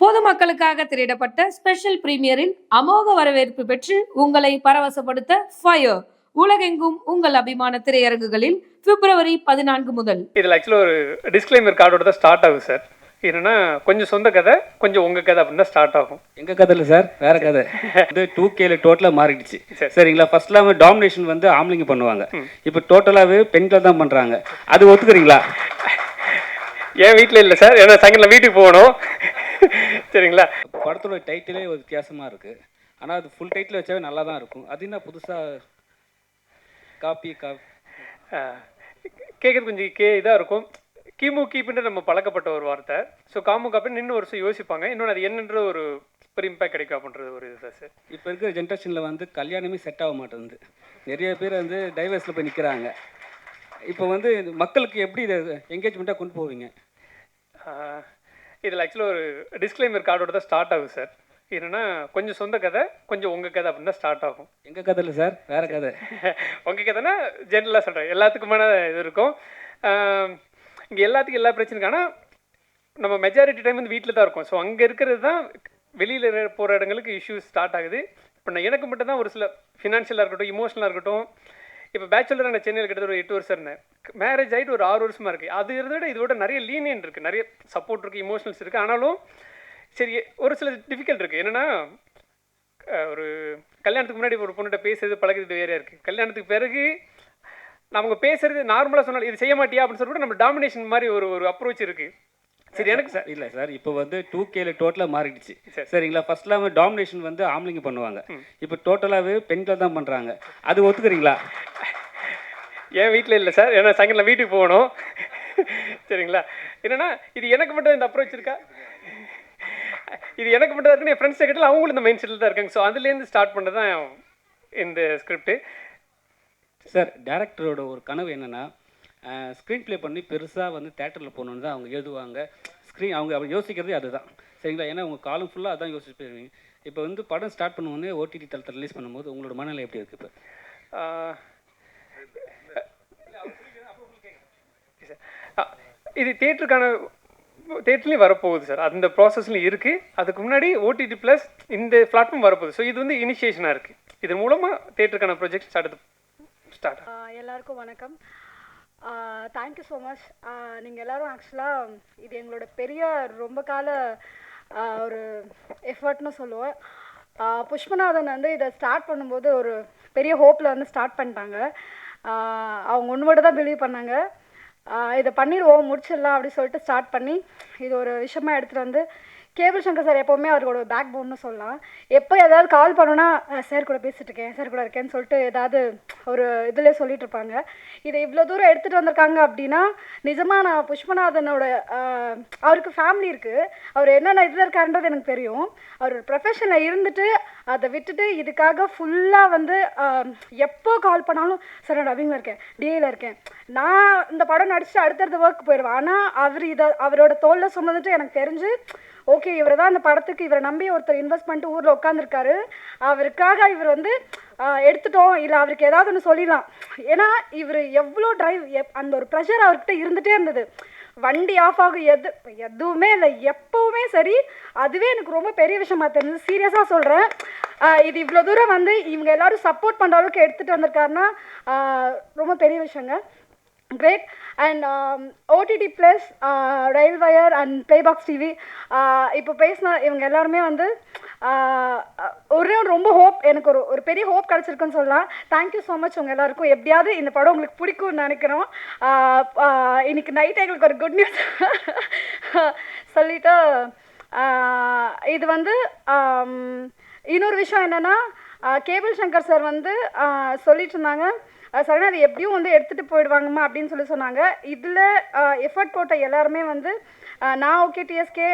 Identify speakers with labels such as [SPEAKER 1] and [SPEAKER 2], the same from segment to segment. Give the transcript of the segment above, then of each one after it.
[SPEAKER 1] பொதுமக்களுக்காக திரையிடப்பட்ட special பிரீமியரில் அமோக வரவேற்பு பெற்று உங்களை பரவசப்படுத்த ஃபயர் உலகெங்கும் உங்கள் அபிமான திரையரங்குகளில் பிப்ரவரி பதினான்கு முதல்.
[SPEAKER 2] இதில் ஆக்சுவலாக ஒரு டிஸ்க்ளைமர் கார்டோட தான் ஸ்டார்ட் ஆகுது சார் என்னன்னா கொஞ்சம் சொந்த கதை கொஞ்சம் உங்கள் கதை அப்படின்னு ஸ்டார்ட் ஆகும்.
[SPEAKER 3] எங்க கதை இல்லை சார் வேற கதை. இது டூ கேல டோட்டலாக மாறிடுச்சு.
[SPEAKER 2] சரி.
[SPEAKER 3] சரிங்களா? ஃபர்ஸ்ட்லாம் டாமினேஷன் வந்து ஆம்பளைங்க பண்ணுவாங்க. இப்போ டோட்டலாகவே பெண்கள் தான் பண்றாங்க. அது ஒத்துக்கிறீங்களா?
[SPEAKER 2] என் வீட்டில் இல்லை சார் ஏன்னா சாயங்காலம் வீட்டுக்கு போகணும். சரிங்களா
[SPEAKER 3] படத்தோட டைட்டிலே ஒரு வித்தியாசமா இருக்கு. ஆனா அது ஃபுல் டைட்டில் வச்சாவே நல்லா தான் இருக்கும். அது என்ன புதுசா காப்பி காப்பி
[SPEAKER 2] கேட்குறது கொஞ்சம் கே இதாக இருக்கும். கிமு கீப்புன்னு நம்ம பழக்கப்பட்ட ஒரு வார்த்தை. ஸோ காமு காப்பின்னு இன்னும் வருஷம் யோசிப்பாங்க. இன்னொன்று அது என்னன்ற ஒரு ஒரு இம்பேக்ட் கிடைக்கும் அப்படின்றது ஒரு இது சார்.
[SPEAKER 3] இப்போ இருக்கிற ஜென்ரேஷனில் வந்து கல்யாணமே செட் ஆக மாட்டேங்குது. நிறைய பேர் வந்து டைவர்ஸில் போய் நிற்கிறாங்க இப்போ வந்து மக்களுக்கு எப்படி இதை என்கேஜ்மெண்ட்டாக கொண்டு போவீங்க?
[SPEAKER 2] இதில் ஆக்சுவலாக ஒரு டிஸ்க்ளைமர் கார்டோட தான் ஸ்டார்ட் ஆகுது சார் என்னன்னா கொஞ்சம் சொந்த கதை கொஞ்சம் உங்கள் கதை அப்படின்னு தான் ஸ்டார்ட் ஆகும்.
[SPEAKER 3] எங்க கதை இல்லை சார் வேற கதை.
[SPEAKER 2] உங்கள் கதைனா ஜென்ரலாக சொல்கிறேன் எல்லாத்துக்குமான இது இருக்கும். இங்கே எல்லாத்துக்கும் எல்லா பிரச்சனைக்கும் ஆனால் நம்ம மெஜாரிட்டி டைம் வந்து வீட்டில் தான் இருக்கும். ஸோ அங்கே இருக்கிறது தான் வெளியில் போகிற இடங்களுக்கு இஷ்யூஸ் ஸ்டார்ட் ஆகுது. இப்போ நான் எனக்கு மட்டும் தான் ஒரு சில ஃபினான்ஷியலாக இருக்கட்டும் இமோஷனலாக இருக்கட்டும் இப்போ பேச்சுலராக நான் சென்னையில் கிட்டத்தட்ட ஒரு எட்டு வருஷம் இருந்தேன். மேரேஜ் ஆகிட்டு ஒரு ஆறு வருஷமாக இருக்குது அது இருந்த விட இதோட நிறைய லீனியன் இருக்குது நிறைய சப்போர்ட் இருக்குது இமோஷனல்ஸ் இருக்குது ஆனாலும் சரி ஒரு சில டிஃபிகல்ட் இருக்குது என்னென்னா ஒரு கல்யாணத்துக்கு முன்னாடி ஒரு பொண்ணுகிட்ட பேசுறது பழகுறது வேறையாக இருக்குது கல்யாணத்துக்கு பிறகு நமக்கு பேசுறது நார்மலாக சொன்னால் இது செய்ய மாட்டியா? அப்படின்னு சொல்லிட்டு நம்ம டாமினேஷன் மாதிரி ஒரு ஒரு அப்ரோச் இருக்குது சரி எனக்கு
[SPEAKER 3] சார் இல்லை சார் இப்போ வந்து டூ கேல டோட்டலாக மாறிடுச்சு.
[SPEAKER 2] சரி.
[SPEAKER 3] சரிங்களா? ஃபர்ஸ்ட்லாம் டாமினேஷன் வந்து ஆம்பளைங்க பண்ணுவாங்க. இப்போ டோட்டலாகவே பெண்கள் தான் பண்ணுறாங்க அது ஒத்துக்கிறீங்களா?
[SPEAKER 2] என் வீட்டில் இல்லை சார். ஏன்னா சாயங்காலம் வீட்டுக்கு போகணும். சரிங்களா? என்னன்னா இது எனக்கு மட்டும் இந்த அப்ரோச் இருக்கா? இது எனக்கு மட்டும் இருக்குன்னு என் ஃப்ரெண்ட்ஸ் கிட்ட அவங்களும் இந்த மைண்ட் செட்டில் தான் இருக்காங்க. ஸோ அதுலேருந்து ஸ்டார்ட் பண்ணது தான் இந்த ஸ்கிரிப்ட்
[SPEAKER 3] சார் டேரக்டரோட ஒரு கனவு என்னன்னா ஸ்க்ரீன் ப்ளே பண்ணி பெருசாக வந்து தேட்டரில் போகணுன்னு தான் அவங்க எழுதுவாங்க. ஸ்க்ரீன் அவங்க அவங்க யோசிக்கிறதே அதுதான். சரிங்களா? ஏன்னா உங்கள் காலம் ஃபுல்லாக அதான் யோசிச்சு போயிருவீங்க. இப்போ வந்து படம் ஸ்டார்ட் பண்ணுவோன்னே ஓடிடி தளத்தில் ரிலீஸ் பண்ணும்போது உங்களோட மனநிலை எப்படி இருக்குது இப்போ?
[SPEAKER 2] இது தேட்டருக்கான தேட்டர்லேயும் வரப்போகுது சார் அந்த ப்ராசஸ்லையும் இருக்குது அதுக்கு முன்னாடி ஓடிடி ப்ளஸ் இந்த பிளாட்ஃபார்ம் வரப்போகுது. ஸோ இது வந்து இனிஷியேஷனாக இருக்குது இதன் மூலமாக தேட்டருக்கான ப்ரொஜெக்ட் ஸ்டார்ட் ஸ்டார்ட்
[SPEAKER 4] எல்லாருக்கும் வணக்கம். தேங்க்யூ ஸோ மச் நீங்கள் எல்லோரும் ஆக்சுவலாக இது எங்களோட பெரிய ரொம்ப கால ஒரு எஃபர்ட்னு சொல்லுவேன் புஷ்பநாதன் வந்து இதை ஸ்டார்ட் பண்ணும்போது ஒரு பெரிய ஹோப்பில் வந்து ஸ்டார்ட் பண்ணிட்டாங்க. அவங்க ஒன்று மட்டும் தான் பிலீவ் பண்ணாங்க. இதை பண்ணிடுவோம் முடிச்சிடலாம் அப்படின்னு சொல்லிட்டு ஸ்டார்ட் பண்ணி இது ஒரு விஷயமா எடுத்துகிட்டு வந்து கேபிள் சங்கர் சார் எப்போவுமே அவரோட பேக் போன்னு சொல்லலாம். எப்போ ஏதாவது கால் பண்ணோன்னா சார் கூட பேசிட்டு இருக்கேன் சார் கூட இருக்கேன்னு சொல்லிட்டு ஏதாவது ஒரு இதில் சொல்லிட்டு இருப்பாங்க. இதை இவ்வளோ தூரம் எடுத்துகிட்டு வந்திருக்காங்க அப்படின்னா நிஜமாக நான் புஷ்பநாதனோட அவருக்கு ஃபேமிலி இருக்குது அவர் என்னென்ன இதில் இருக்காருன்றது எனக்கு தெரியும். அவர் ப்ரொஃபஷனில் இருந்துட்டு அதை விட்டுட்டு இதுக்காக ஃபுல்லாக வந்து எப்போ கால் பண்ணாலும் சார் நான் ரவிங்கில் இருக்கேன் டிஏல இருக்கேன். நான் இந்த படம் நடிச்சுட்டு அடுத்தடுத்த ஒர்க் போயிடுவேன். ஆனால் அவர் இதை அவரோட தோலில் சுமந்துட்டு எனக்கு தெரிஞ்சு ஓகே இவர் தான் அந்த படத்துக்கு இவரை நம்பி ஒருத்தர் இன்வெஸ்ட் பண்ணிட்டு ஊரில் உட்காந்துருக்காரு அவருக்காக இவர் வந்து எடுத்துட்டோம். இல்லை அவருக்கு ஏதாவது ஒன்று சொல்லிடலாம். ஏன்னா இவர் எவ்வளோ டிரைவ் அந்த ஒரு ப்ரெஷர் அவர்கிட்ட இருந்துகிட்டே இருந்தது. வண்டி ஆஃப் ஆகும் எது எதுவுமே இல்லை. எப்போவுமே சரி அதுவே எனக்கு ரொம்ப பெரிய விஷயமா தெரிஞ்சது. சீரியஸாக சொல்கிறேன் இது இவ்வளோ தூரம் வந்து இவங்க எல்லாரும் சப்போர்ட் பண்ணுற அளவுக்கு எடுத்துகிட்டு வந்திருக்காருன்னா ரொம்ப பெரிய விஷயங்க. Great and OTT plus rail wire and playbox TV இப்போ பேசின இவங்க எல்லாருமே வந்து uh, uh, ஒரு ரொம்ப ஹோப் எனக்கு ஒரு ஒரு பெரிய ஹோப் கிடச்சிருக்குன்னு சொல்லலாம். தேங்க்யூ ஸோ மச் உங்கள் எல்லாருக்கும். எப்படியாவது இந்த படம் உங்களுக்கு பிடிக்கும்னு நினைக்கிறோம். Uh, இன்னைக்கு நைட் எங்களுக்கு ஒரு குட் நியூஸ் சொல்லிட்டு இது வந்து um, இன்னொரு விஷயம் என்னென்னா கேபிள் சங்கர் சார் வந்து சொல்லிட்டு இருந்தாங்க. சடனாக அது எப்படியும் வந்து எடுத்துகிட்டு போயிடுவாங்கம்மா அப்படின்னு சொல்லி சொன்னாங்க. இதில் எஃபர்ட் போட்ட எல்லாருமே வந்து நான் ஓகே டிஎஸ்கே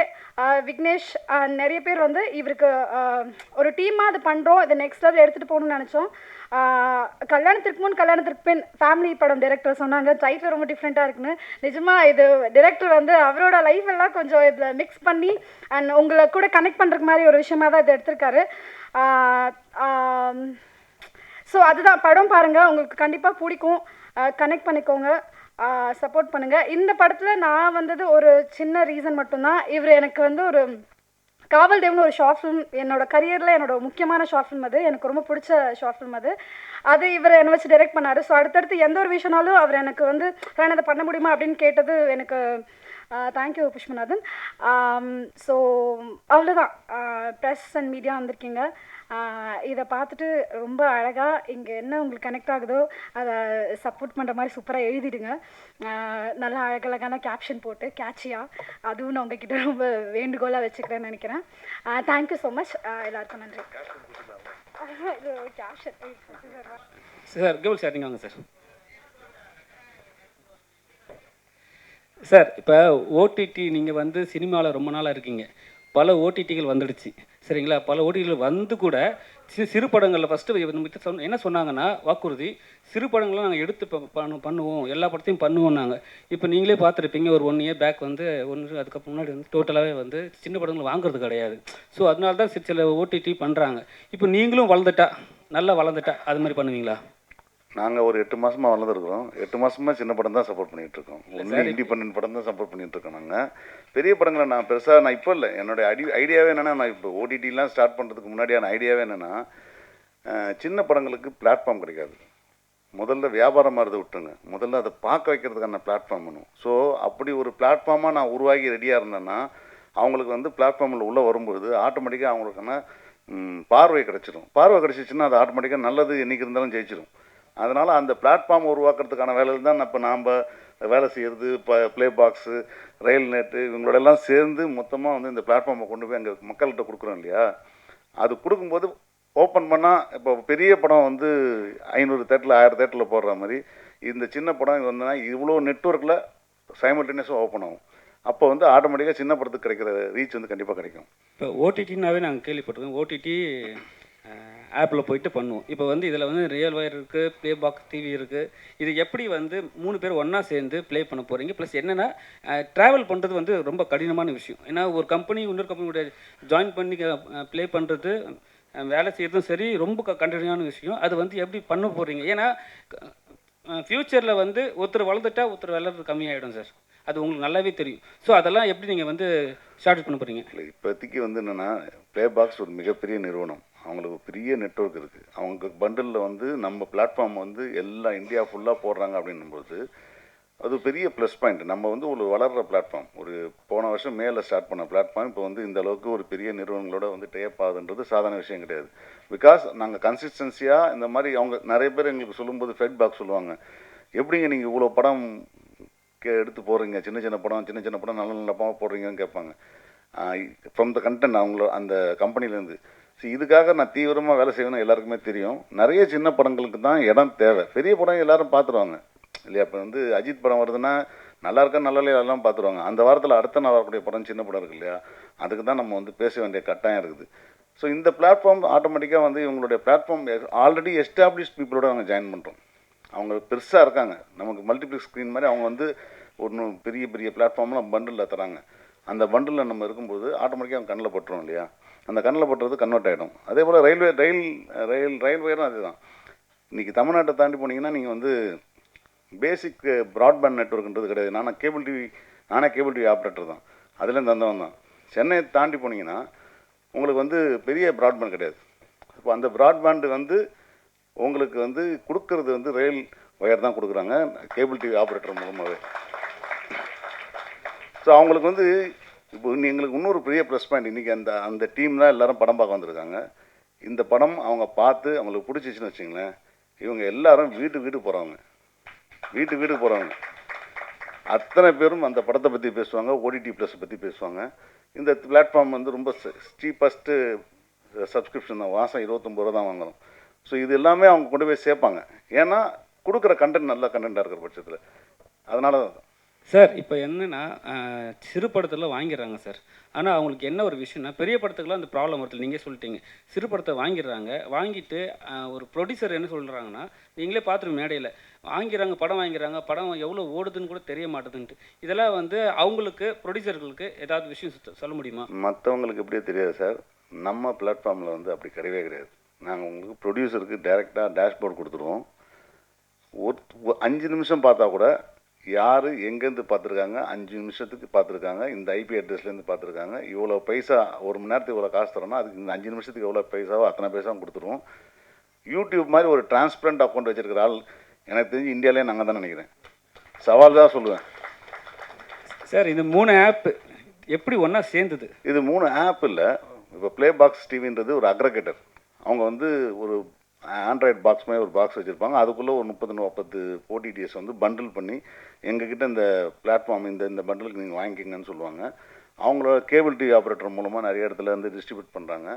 [SPEAKER 4] விக்னேஷ் நிறைய பேர் வந்து இவருக்கு ஒரு டீமாக அது பண்ணுறோம் இதை நெக்ஸ்ட் லெவல் எடுத்துகிட்டு போகணும்னு நினச்சோம். கல்யாணத்திற்கு முன் கல்யாணத்திற்கு பின் ஃபேமிலி படம் டைரக்டர் சொன்னாங்க. டைட்டில் ரொம்ப டிஃப்ரெண்ட்டாக இருக்குன்னு. நிஜமாக இது டைரக்டர் வந்து அவரோட லைஃப் எல்லாம் கொஞ்சம் இதில் மிக்ஸ் பண்ணி அண்ட் உங்களை கூட கனெக்ட் பண்ணுறக்கு மாதிரி ஒரு விஷயமா தான் இதை எடுத்திருக்காரு. ஸோ அதுதான். படம் பாருங்கள் உங்களுக்கு கண்டிப்பாக பிடிக்கும். கனெக்ட் பண்ணிக்கோங்க. சப்போர்ட் பண்ணுங்கள் இந்த படத்தில் நான் வந்தது ஒரு சின்ன ரீசன் மட்டும்தான். இவர் எனக்கு வந்து ஒரு காவல் தேவ்னு ஒரு ஷார்ட் ஃபிலிம் என்னோட கரியரில் என்னோட முக்கியமான ஷார்ட் ஃபிலிம் அது. எனக்கு ரொம்ப பிடிச்ச ஷார்ட் ஃபிலிம் அது. அது இவர் என்னை வச்சு டைரக்ட் பண்ணார். ஸோ அடுத்தடுத்து எந்த ஒரு விஷயம்னாலும் அவர் எனக்கு வந்து நான் இதை பண்ண முடியுமா? அப்படின்னு கேட்டது எனக்கு தேங்க்யூ புஷ்மநாதன் ஸோ அவ்வளோதான் ப்ரெஸ் அண்ட் மீடியா வந்திருக்கீங்க. இதை பார்த்துட்டு ரொம்ப அழகாக இங்கே என்ன உங்களுக்கு கனெக்ட் ஆகுதோ அதை சப்போர்ட் பண்ணுற மாதிரி சூப்பராக எழுதிடுங்க. நல்லா அழகழகான கேப்ஷன் போட்டு கேட்சியாக அதுவும் நான் உங்ககிட்ட ரொம்ப வேண்டுகோளாக வச்சுக்கிறேன்னு நினைக்கிறேன். தேங்க்யூ ஸோ மச் எல்லாருக்கும் நன்றி. கேப்ஷன்
[SPEAKER 3] சார் கேபிள் சார் நீங்கள் வாங்க சார். சார் இப்போ ஓடிடி நீங்கள் வந்து சினிமாவில் ரொம்ப நாளாக இருக்கீங்க. பல ஓடிடிகள் வந்துடுச்சு. சரிங்களா? பல ஓடிடிகள் வந்து கூட சி சிறு படங்களில் ஃபஸ்ட்டு சொன்ன என்ன சொன்னாங்கன்னா வாக்குறுதி சிறு படங்கள்லாம் நாங்கள் எடுத்து ப- பண்ணு பண்ணுவோம். எல்லா படத்தையும் பண்ணுவோம் நாங்கள் இப்போ நீங்களே பார்த்துருப்பீங்க ஒரு ஒன் இயர் பேக் வந்து ஒன்று அதுக்கப்புறம் முன்னாடி வந்து டோட்டலாகவே வந்து சின்ன படங்கள் வாங்குறது கிடையாது. ஸோ அதனால தான் சில ஓடிடி பண்ணுறாங்க இப்போ நீங்களும் வளர்ந்துட்டா நல்லா வளர்ந்துட்டா அது மாதிரி பண்ணுவீங்களா?
[SPEAKER 5] நாங்கள் ஒரு எட்டு மாசமா வளர்ந்துருக்குறோம். எட்டு மாசமா சின்ன படம் தான் சப்போர்ட் பண்ணிட்டு இருக்கோம். ஒன்லி இண்டிபெண்டன்ட் படம் தான் சப்போர்ட் பண்ணிட்டு இருக்கோம் நாங்கள் பெரிய படங்களை நான் பெருசாக நான் இப்போ இல்லை. என்னோட ஐடி ஐடியாவே என்னன்னா நான் இப்போ ஓடிடிலாம் ஸ்டார்ட் பண்ணுறதுக்கு முன்னாடியான ஐடியாவே என்னன்னா சின்ன படங்களுக்கு பிளாட்ஃபார்ம் கிடைக்காது. முதல்ல வியாபாரம் மாதிரி விட்டுருங்க. முதல்ல அதை பார்க்க வைக்கிறதுக்கான பிளாட்ஃபார்ம் வேணும். ஸோ அப்படி ஒரு பிளாட்ஃபார்மாக நான் உருவாகி ரெடியாக இருந்தேன்னா அவங்களுக்கு வந்து பிளாட்ஃபார்மில் உள்ளே வரும்போது ஆட்டோமேட்டிக்காக அவங்களுக்கான பார்வை கிடைச்சிடும் பார்வை கிடைச்சிச்சுன்னா அது ஆட்டோமேட்டிக்காக நல்லது என்னைக்கு இருந்தாலும் ஜெயிச்சிடும் அதனால் அந்த பிளாட்ஃபார்ம் உருவாக்குறதுக்கான வேலையில் தான் இப்போ நாம் வேலை செய்கிறது இப்போ ப்ளே பாக்ஸு ரயில் நெட்டு இவங்களோட எல்லாம் சேர்ந்து மொத்தமாக வந்து இந்த பிளாட்ஃபார்மை கொண்டு போய் அங்கே மக்கள்கிட்ட கொடுக்குறோம் இல்லையா? அது கொடுக்கும்போது ஓப்பன் பண்ணால் இப்போ பெரிய படம் வந்து ஐநூறு தேட்டரில் ஆயிரம் தேட்டரில் போடுற மாதிரி இந்த சின்ன படம் இது வந்துன்னா இவ்வளோ நெட்ஒர்க்கில் சைமல்டேனியஸாக ஓப்பன் ஆகும். அப்போ வந்து ஆட்டோமேட்டிக்காக சின்ன படத்துக்கு கிடைக்கிற ரீச் வந்து கண்டிப்பாக கிடைக்கும்.
[SPEAKER 3] இப்போ ஓடிடினாவே நாங்கள் கேள்விப்பட்டிருக்கோம். ஓடிடி ஆப்பில் போயிட்டு பண்ணுவோம். இப்போ வந்து இதில் வந்து ரியல் வயர் இருக்குது ப்ளே பாக்ஸ் டிவி இருக்குது இது எப்படி வந்து மூணு பேர் ஒன்றா சேர்ந்து ப்ளே பண்ண போகிறீங்க ப்ளஸ் என்னென்னா ட்ராவல் பண்ணுறது வந்து ரொம்ப கடினமான விஷயம். ஏன்னா ஒரு கம்பெனி இன்னொரு கம்பெனியோட ஜாயின் பண்ணி ப்ளே பண்ணுறது வேலை செய்கிறதும் சரி ரொம்ப க- கண்டினியான விஷயம். அது வந்து எப்படி பண்ண போகிறீங்க ஏன்னா ஃப்யூச்சரில் வந்து ஒருத்தர் வளர்ந்துட்டா ஒருத்தர் வளர்றது கம்மியாயிடும் சார். அது உங்களுக்கு நல்லாவே தெரியும். ஸோ அதெல்லாம் எப்படி நீங்கள் வந்து ஸ்டார்ட் பண்ண போகிறீங்க
[SPEAKER 5] இப்போதைக்கு வந்து என்னென்னா ப்ளே பாக்ஸ் ஒரு மிகப்பெரிய நிறுவனம். அவங்களுக்கு பெரிய நெட்ஒர்க் இருக்குது அவங்க பண்டலில் வந்து நம்ம பிளாட்ஃபார்ம் வந்து எல்லா இந்தியா ஃபுல்லாக போடுறாங்க அப்படின்னும்போது அது பெரிய ப்ளஸ் பாயிண்ட் நம்ம வந்து ஒரு வளர்கிற பிளாட்ஃபார்ம் ஒரு போன வருஷம் மேலே ஸ்டார்ட் பண்ண பிளாட்ஃபார்ம் இப்போ வந்து இந்த அளவுக்கு ஒரு பெரிய நிறுவனங்களோட வந்து டேப் ஆகுதுன்றது சாதாரண விஷயம் கிடையாது. பிகாஸ் நாங்கள் கன்சிஸ்டன்சியாக இந்த மாதிரி அவங்க நிறைய பேர் எங்களுக்கு சொல்லும்போது ஃபீட்பேக் சொல்லுவாங்க. எப்படிங்க நீங்கள் இவ்வளோ படம் கே எடுத்து போடுறீங்க? சின்ன சின்ன படம் சின்ன சின்ன படம் நல்ல நல்ல படம் போடுறீங்கன்னு கேட்பாங்க. ஃப்ரம் த கண்டென்ட் அவங்களோட அந்த கம்பெனிலேருந்து ஸோ இதுக்காக நான் தீவிரமாக வேலை செய்வேன்னு எல்லாருக்குமே தெரியும். நிறைய சின்ன படங்களுக்கு தான் இடம் தேவை. பெரிய படம் எல்லாரும் பார்த்துருவாங்க. இல்லையா இப்போ வந்து அஜித் படம் வருதுன்னா நல்லா இருக்கா நல்லா இல்லையா எல்லாம் பார்த்துருவாங்க. அந்த வாரத்தில் அடுத்த நாள் வரக்கூடிய படம் சின்ன படம் இருக்கு இல்லையா அதுக்கு தான் நம்ம வந்து பேச வேண்டிய கட்டாயம் இருக்குது. ஸோ இந்த பிளாட்ஃபார்ம் ஆட்டோமேட்டிக்காக வந்து இவங்களுடைய பிளாட்ஃபார்ம் ஆல்ரெடி எஸ்டாப்ளிஷ் பீப்புளோட அவங்க ஜாயின் பண்ணுறோம் அவங்க பெருசாக இருக்காங்க. நமக்கு மல்டிப்ளெக்ஸ் ஸ்க்ரீன் மாதிரி அவங்க வந்து ஒன்று பெரிய பெரிய பிளாட்ஃபார்ம்லாம் பண்டிலில் தராங்க. அந்த பண்டிலில் நம்ம இருக்கும்போது ஆட்டோமேட்டிக்காக அவங்க கண்ணில் பட்டுரும் இல்லையா. அந்த கண்ணில் பட்டுறது கன்வெர்ட் ஆகிடும் அதே போல் ரயில்வே ரயில் ரயில் ரயில்வேரும் அதுதான். இன்றைக்கி தமிழ்நாட்டை தாண்டி போனீங்கன்னா நீங்கள் வந்து பேசிக் ப்ராட்பேண்ட் நெட்ஒர்க்ன்றது கிடையாது. நானே கேபிள் டிவி நானே கேபிள் டிவி ஆப்ரேட்டர் தான். அதுலேருந்து வந்தவன் தான். சென்னையை தாண்டி போனீங்கன்னா உங்களுக்கு வந்து பெரிய ப்ராட்பேண்ட் கிடையாது. இப்போ அந்த ப்ராட்பேண்டு வந்து உங்களுக்கு வந்து கொடுக்கறது வந்து ரயில் ஒயர் தான் கொடுக்குறாங்க கேபிள் டிவி ஆப்ரேட்டர் மூலமாகவே ஸோ அவங்களுக்கு வந்து இப்போ எங்களுக்கு இன்னொரு பெரிய ப்ளஸ் பாயிண்ட் இன்றைக்கி அந்த அந்த டீம் தான் படம் பார்க்க வந்திருக்காங்க. இந்த படம் அவங்க பார்த்து அவங்களுக்கு பிடிச்சிச்சின்னு வச்சுங்களேன் இவங்க எல்லாரும் வீட்டு வீடு போகிறவங்க வீட்டு வீடு போகிறவங்க அத்தனை பேரும் அந்த படத்தை பற்றி பேசுவாங்க ஓடிடி ப்ளஸ் பற்றி பேசுவாங்க. இந்த பிளாட்ஃபார்ம் வந்து ரொம்ப சீப்பஸ்ட்டு சப்ஸ்கிரிப்ஷன் தான். மாதம் இருபத்தொம்பது ரூபா தான் வாங்குறோம். ஸோ இது எல்லாமே அவங்க கொண்டு போய் சேர்ப்பாங்க. ஏன்னா கொடுக்குற கண்டென்ட் நல்ல கண்டென்ட்டாக இருக்கிற பட்சத்தில். அதனால தான்
[SPEAKER 3] சார் இப்போ என்னென்னா சிறு படத்தில் வாங்கிடுறாங்க சார். ஆனால் அவங்களுக்கு என்ன ஒரு விஷயம்னா பெரிய படத்துக்குலாம் அந்த ப்ராப்ளம் வருது நீங்கள் சொல்லிட்டீங்க. சிறு படத்தை வாங்கிடுறாங்க. வாங்கிட்டு ஒரு ப்ரொடியூசர் என்ன சொல்கிறாங்கன்னா நீங்களே பார்த்துருங்க மேடையில். வாங்கிறாங்க படம் வாங்கிறாங்க படம் எவ்வளோ ஓடுதுன்னு கூட தெரிய மாட்டேதுன்ட்டு. இதெல்லாம் வந்து அவங்களுக்கு ப்ரொடியூசர்களுக்கு ஏதாவது விஷயம் சொ- சொல்ல முடியுமா?
[SPEAKER 5] மற்றவங்களுக்கு எப்படியே தெரியாது சார். நம்ம பிளாட்ஃபார்மில் வந்து அப்படி கிடையவே கிடையாது. நாங்கள் உங்களுக்கு ப்ரொடியூசருக்கு டைரெக்டாக டேஷ்போர்ட் கொடுத்துருவோம். ஒரு அஞ்சு நிமிஷம் பார்த்தா கூட யார் எங்கேருந்து பார்த்துருக்காங்க? அஞ்சு நிமிஷத்துக்கு பார்த்துருக்காங்க. இந்த ஐபி அட்ரஸ்லேருந்து பார்த்துருக்காங்க. இவ்வளோ பைசா ஒரு மணி நேரத்துக்கு இவ்வளோ காசு தரோம்னா அதுக்கு இந்த அஞ்சு நிமிஷத்துக்கு எவ்வளோ பைசாவோ அத்தனை பைசாவும் கொடுத்துருவோம். யூடியூப் மாதிரி ஒரு டிரான்ஸ்பரண்ட் அக்கௌண்ட் வச்சிருக்கிற ஆள் எனக்கு தெரிஞ்சு இந்தியாவிலே நாங்கள் தான் நினைக்கிறேன். சவால் தான் சொல்லுவேன்.
[SPEAKER 3] சார் இந்த மூணு ஆப் எப்படி ஒன்றா சேர்ந்தது?
[SPEAKER 5] இது மூணு ஆப் இல்லை. இப்போ ப்ளே பாக்ஸ் டிவின்றது ஒரு அக்ரகேட்டர் அவங்க வந்து ஒரு ஆண்ட்ராய்டு பாக்ஸ் மாதிரி ஒரு பாக்ஸ் வச்சுருப்பாங்க. அதுக்குள்ளே ஒரு முப்பது முப்பத்து ஓடிடிஎஸ் வந்து பண்டில் பண்ணி எங்ககிட்ட இந்த பிளாட்ஃபார்ம் இந்த இந்த பண்டிலுக்கு நீங்கள் வாங்கிக்கிங்கன்னு சொல்லுவாங்க. அவங்களோட கேபிள் டிவி ஆப்ரேட்டர் மூலமாக நிறைய இடத்துல வந்து டிஸ்ட்ரிபியூட் பண்ணுறாங்க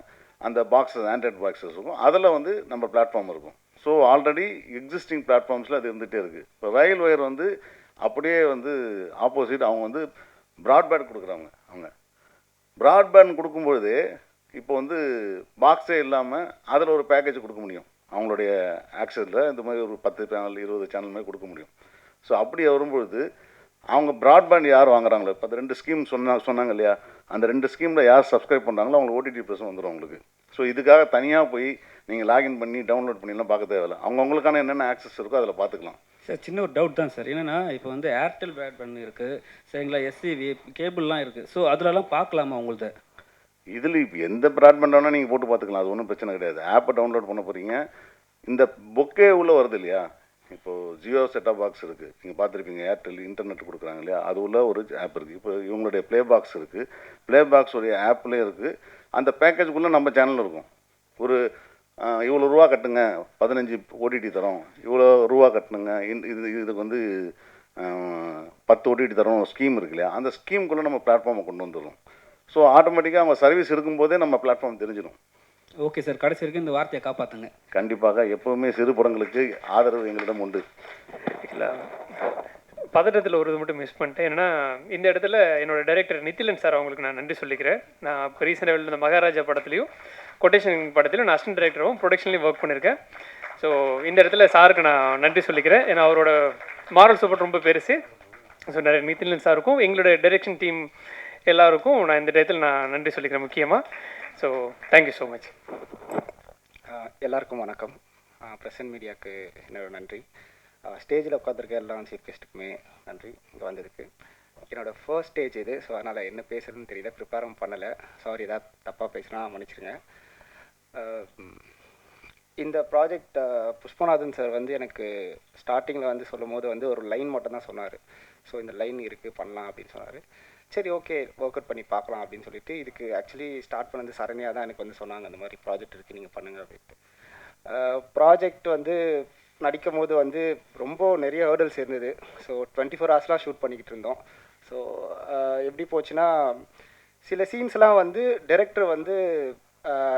[SPEAKER 5] அந்த பாக்ஸஸ் ஆண்ட்ராய்டு பாக்ஸஸ் இருக்கும். அதில் வந்து நம்ம பிளாட்ஃபார்ம் இருக்கும். ஸோ ஆல்ரெடி எக்ஸிஸ்டிங் பிளாட்ஃபார்ம்ஸில் அது இருந்துகிட்டே இருக்குது இப்போ ரயில் ஒயர் வந்து அப்படியே வந்து ஆப்போசிட் அவங்க வந்து ப்ராட்பேண்ட் கொடுக்குறாங்க அவங்க. ப்ராட்பேண்ட் கொடுக்கும்பொழுது இப்போ வந்து பாக்ஸே இல்லாமல் அதில் ஒரு பேக்கேஜ் கொடுக்க முடியும். அவங்களுடைய ஆக்சஸில் இந்த மாதிரி ஒரு பத்து சேனல் இருபது சேனல் மாதிரி கொடுக்க முடியும். ஸோ அப்படி வரும்பொழுது அவங்க ப்ராட்பேண்ட் யார் வாங்குறாங்களோ இப்போ அந்த ரெண்டு ஸ்கீம் சொன்னா சொன்னாங்க இல்லையா? அந்த ரெண்டு ஸ்கீமில் யார் சப்ஸ்கிரைப் பண்ணுறாங்களோ அவங்களுக்கு ஓடிடி ப்ரெஸ் வந்துடும் அவங்களுக்கு. ஸோ இதுக்காக தனியாக போய் நீங்கள் லாகின் பண்ணி டவுன்லோட் பண்ணிலாம் பார்க்க தேவையில்ல. அவங்கவுங்களுக்கான என்னென்ன ஆக்சஸ் இருக்கோ அதில் பார்த்துக்கலாம்.
[SPEAKER 3] சார் சின்ன ஒரு டவுட் தான் சார். என்னன்னா இப்போ வந்து ஏர்டெல் பிராட்பேண்ட் இருக்குது சரிங்களா? எஸ்சிவி கேபிள்லாம் இருக்குது ஸோ அதிலலாம் பார்க்கலாமா உங்கள்கிட்ட
[SPEAKER 5] இதில் இப்போ எந்த ப்ராட்பேண்ட் வேணால் நீங்கள் போட்டு பார்த்துக்கலாம். அது ஒன்றும் பிரச்சனை கிடையாது. ஆப்பை டவுன்லோட் பண்ண போகிறீங்க இந்த பொக்கே உள்ளே வருது இல்லையா? இப்போது ஜியோ செட்டாப் பாக்ஸ் இருக்குது நீங்கள் பார்த்துருப்பீங்க ஏர்டெல் இன்டர்நெட் கொடுக்குறாங்க இல்லையா? அது உள்ள ஒரு ஆப் இருக்குது இப்போ இவங்களுடைய ப்ளே பாக்ஸ் இருக்குது ப்ளே பாக்ஸுடைய ஆப்லேயும் ஆப்லேயே இருக்குது அந்த பேக்கேஜுக்குள்ளே நம்ம சேனல் இருக்கும். ஒரு இவ்வளோ ரூபா கட்டுங்க. பதினஞ்சு ஓடிடி தரோம். இவ்வளோ ரூபா கட்டணுங்க. இது இதுக்கு வந்து பத்து ஓடிடி தரோம் ஸ்கீம் இருக்கு இல்லையா? அந்த ஸ்கீமுக்குள்ளே நம்ம பிளாட்ஃபார்மை கொண்டு வந்துடும் ஸோ ஆட்டோமேட்டிக்காக அவங்க சர்வீஸ் இருக்கும்போதே நம்ம பிளாட்ஃபார்ம் தெரிஞ்சிடும்.
[SPEAKER 3] ஓகே சார் கடைசி வரைக்கும் இந்த வார்த்தையை காப்பாற்றுங்க
[SPEAKER 5] கண்டிப்பாக எப்போவுமே சிறு படங்களுக்கு ஆதரவு எங்களிடம் உண்டு.
[SPEAKER 2] இல்லை. பதட்டத்தில் ஒரு இது மட்டும் மிஸ் பண்ணிட்டேன். என்னன்னா இந்த இடத்துல என்னோட டைரக்டர் நித்திலன் சார் அவங்களுக்கு நான் நன்றி சொல்லிக்கிறேன். நான் இப்போ ரீசெண்டாக இந்த மகாராஜா படத்துலையும் கொட்டேஷன் படத்துலையும் நான் அசிஸ்டன்ட் டைரக்டரும் ப்ரொடக்ஷன்லையும் ஒர்க் பண்ணியிருக்கேன் ஸோ இந்த இடத்துல சாருக்கு நான் நன்றி சொல்லிக்கிறேன். ஏன்னா அவரோட மாரல் சப்போர்ட் ரொம்ப பெருசு. ஸோ நிறைய நித்திலன் சாருக்கும் எங்களோட டைரக்ஷன் டீம் எல்லாருக்கும் நான் இந்த டயத்தில் நான் நன்றி சொல்லிக்கிறேன் முக்கியமாக ஸோ தேங்க்யூ ஸோ மச்
[SPEAKER 6] எல்லாருக்கும் வணக்கம். ப்ரெசன்ட் மீடியாவுக்கு என்னோட நன்றி. ஸ்டேஜில் உட்காந்துருக்க எல்லா சீஃப் கெஸ்ட்டுக்குமே நன்றி. இங்கே வந்ததுக்கு என்னோட ஃபர்ஸ்ட் ஸ்டேஜ் இது. ஸோ அதனால் என்ன பேசுகிறதுன்னு தெரியல. ப்ரிப்பேரும் பண்ணலை. சாரி ஏதாவது தப்பாக பேசுனா மன்னிச்சிருங்க. இந்த ப்ராஜெக்ட் புஷ்பநாதன் சார் வந்து எனக்கு ஸ்டார்டிங்கில் வந்து சொல்லும் போது வந்து ஒரு லைன் மட்டும் தான் சொன்னார். ஸோ இந்த லைன் இருக்குது பண்ணலாம் அப்படின்னு சொன்னார். சரி ஓகே ஒர்க் அவுட் பண்ணி பார்க்கலாம் அப்படின்னு சொல்லிட்டு இதுக்கு ஆக்சுவலி ஸ்டார்ட் பண்ணது சரண்யா தான் எனக்கு வந்து சொன்னாங்க அந்த மாதிரி ப்ராஜெக்ட் இருக்குது நீங்கள் பண்ணுங்க அப்படின்ட்டு. ப்ராஜெக்ட் வந்து நடிக்கும் போது வந்து ரொம்ப நிறைய ஹேர்டல்ஸ் இருந்தது. ஸோ டுவெண்ட்டி ஃபோர் ஹவர்ஸ்லாம் ஷூட் பண்ணிக்கிட்டு இருந்தோம். ஸோ எப்படி போச்சுன்னா சில சீன்ஸ்லாம் வந்து டைரக்டர் வந்து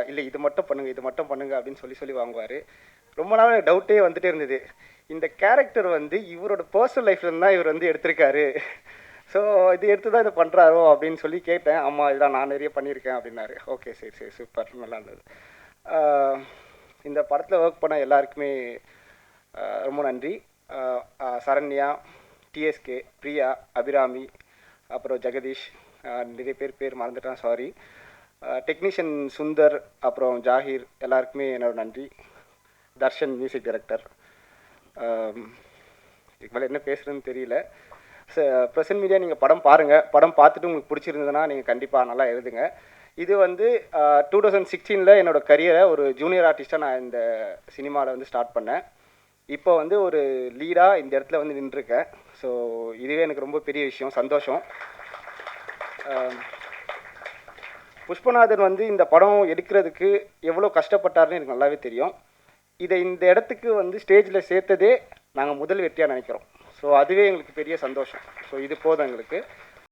[SPEAKER 6] இல்லை இது மட்டும் பண்ணுங்கள் இது மட்டும் பண்ணுங்க அப்படின்னு சொல்லி சொல்லி வாங்குவார். ரொம்ப நாள் டவுட்டே வந்துட்டே இருந்தது. இந்த கேரக்டர் வந்து இவரோட பர்சனல் லைஃப்லேருந்து தான் இவர் வந்து எடுத்திருக்காரு. ஸோ இது எடுத்து தான் இதை பண்ணுறாரோ அப்படின்னு சொல்லி கேட்டேன். அம்மா இதெல்லாம் நான் நிறைய பண்ணியிருக்கேன் அப்படின்னாரு. ஓகே சரி சரி சூப்பர் நல்லா இருந்தது. இந்த படத்தில் ஒர்க் பண்ண எல்லாருக்குமே ரொம்ப நன்றி. சரண்யா டிஎஸ்கே பிரியா அபிராமி அப்புறம் ஜெகதீஷ் நிறைய பேர் பேர் மறந்துட்டேன் சாரி டெக்னீஷியன் சுந்தர் அப்புறம் ஜாகிர் எல்லாருக்குமே என்னோட நன்றி. தர்ஷன் மியூசிக் டைரக்டர் இதுக்கு மேலே என்ன பேசுகிறதுன்னு தெரியல. ப்ரெசன்ட் மீடியா நீங்கள் படம் பாருங்கள் படம் பார்த்துட்டு உங்களுக்கு பிடிச்சிருந்ததுன்னா நீங்கள் கண்டிப்பாக நல்லா எழுதுங்க. இது வந்து டூ தௌசண்ட் சிக்ஸ்டீனில் என்னோடய கரியரை ஒரு ஜூனியர் ஆர்டிஸ்ட்டாக நான் இந்த சினிமாவில் வந்து ஸ்டார்ட் பண்ணேன். இப்போ வந்து ஒரு லீடாக இந்த இடத்துல வந்து நின்றுருக்கேன். ஸோ இதுவே எனக்கு ரொம்ப பெரிய விஷயம். சந்தோஷம். புஷ்பநாதன் வந்து இந்த படம் எடுக்கிறதுக்கு எவ்வளோ கஷ்டப்பட்டாருன்னு எனக்கு நல்லாவே தெரியும். இதை இந்த இடத்துக்கு வந்து ஸ்டேஜில் சேர்த்ததே நாங்கள் முதல் வெற்றியாக நினைக்கிறோம். ஸோ அதுவே எங்களுக்கு பெரிய சந்தோஷம். ஸோ இது போதும் எங்களுக்கு.